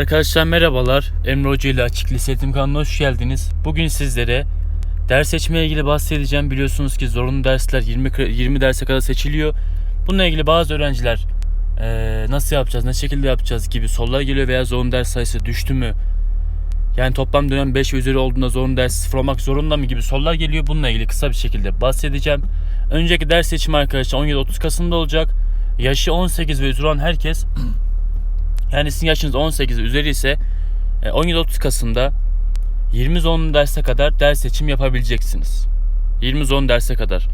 Arkadaşlar merhabalar. Emre Hoca ile Açık Lise Eğitim kanalına hoş geldiniz. Bugün sizlere ders seçmeye ilgili bahsedeceğim. Biliyorsunuz ki zorunlu dersler 20 kre- 20 derse kadar seçiliyor. Bununla ilgili bazı öğrenciler eee, nasıl yapacağız, ne şekilde yapacağız gibi sorular geliyor veya zorunlu ders sayısı düştü mü? Yani toplam dönem 5 ve üzeri olduğunda zorunlu ders sıfır olmak zorunda mı gibi sorular geliyor. Bununla ilgili kısa bir şekilde bahsedeceğim. Önceki ders seçimi arkadaşlar 17-30 Kasım'da olacak. Yaşı 18 ve üzeri olan herkes yani sizin yaşınız 18 ve üzeri ise e, 17-30 Kasım'da 20 zorunlu derse kadar ders seçim yapabileceksiniz. 20 zorunlu derse kadar.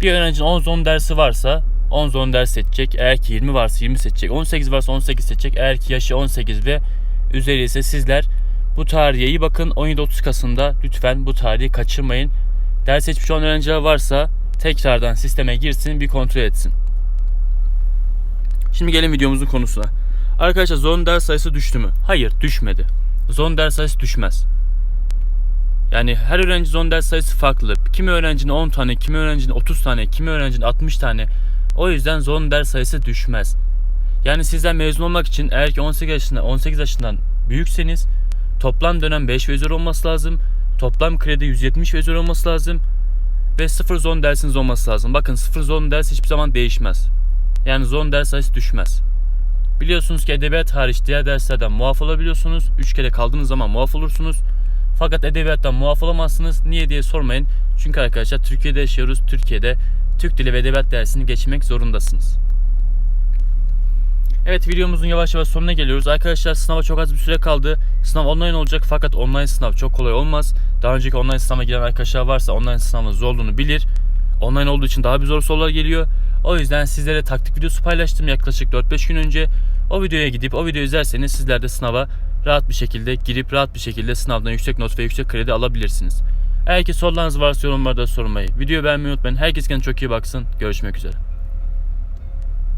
Bir öğrencinin 10 zorunlu dersi varsa 10 zorunlu ders seçecek. Eğer ki 20 varsa 20 seçecek. 18 varsa 18 seçecek. Eğer ki yaşı 18 ve üzeri ise sizler bu tarihe iyi bakın. 17-30 Kasım'da lütfen bu tarihi kaçırmayın. Ders seçmiş olan öğrenciler varsa tekrardan sisteme girsin bir kontrol etsin. Şimdi gelin videomuzun konusuna. Arkadaşlar zorunlu ders sayısı düştü mü? Hayır düşmedi. Zorunlu ders sayısı düşmez. Yani her öğrenci zorunlu ders sayısı farklı. Kimi öğrencinin 10 tane, kimi öğrencinin 30 tane, kimi öğrencinin 60 tane. O yüzden zorunlu ders sayısı düşmez. Yani sizden mezun olmak için eğer ki 18 yaşında 18 yaşından büyükseniz toplam dönem 5 ve üzeri olması lazım. Toplam kredi 170 ve üzeri olması lazım. Ve sıfır zon dersiniz olması lazım. Bakın sıfır zon ders hiçbir zaman değişmez. Yani zon ders sayısı düşmez. Biliyorsunuz ki edebiyat hariç diğer derslerden muaf olabiliyorsunuz. 3 kere kaldığınız zaman muaf olursunuz. Fakat edebiyattan muaf olamazsınız. Niye diye sormayın. Çünkü arkadaşlar Türkiye'de yaşıyoruz. Türkiye'de Türk Dili ve Edebiyat dersini geçmek zorundasınız. Evet videomuzun yavaş yavaş sonuna geliyoruz. Arkadaşlar sınava çok az bir süre kaldı. Sınav online olacak fakat online sınav çok kolay olmaz. Daha önceki online sınava giren arkadaşlar varsa online sınavın zor olduğunu bilir. Online olduğu için daha bir zor sorular geliyor. O yüzden sizlere taktik videosu paylaştım yaklaşık 4-5 gün önce. O videoya gidip o videoyu izlerseniz sizler de sınava rahat bir şekilde girip rahat bir şekilde sınavdan yüksek not ve yüksek kredi alabilirsiniz. Eğer ki sorularınız varsa yorumlarda sormayı, videoyu beğenmeyi unutmayın. Herkes kendine çok iyi baksın. Görüşmek üzere.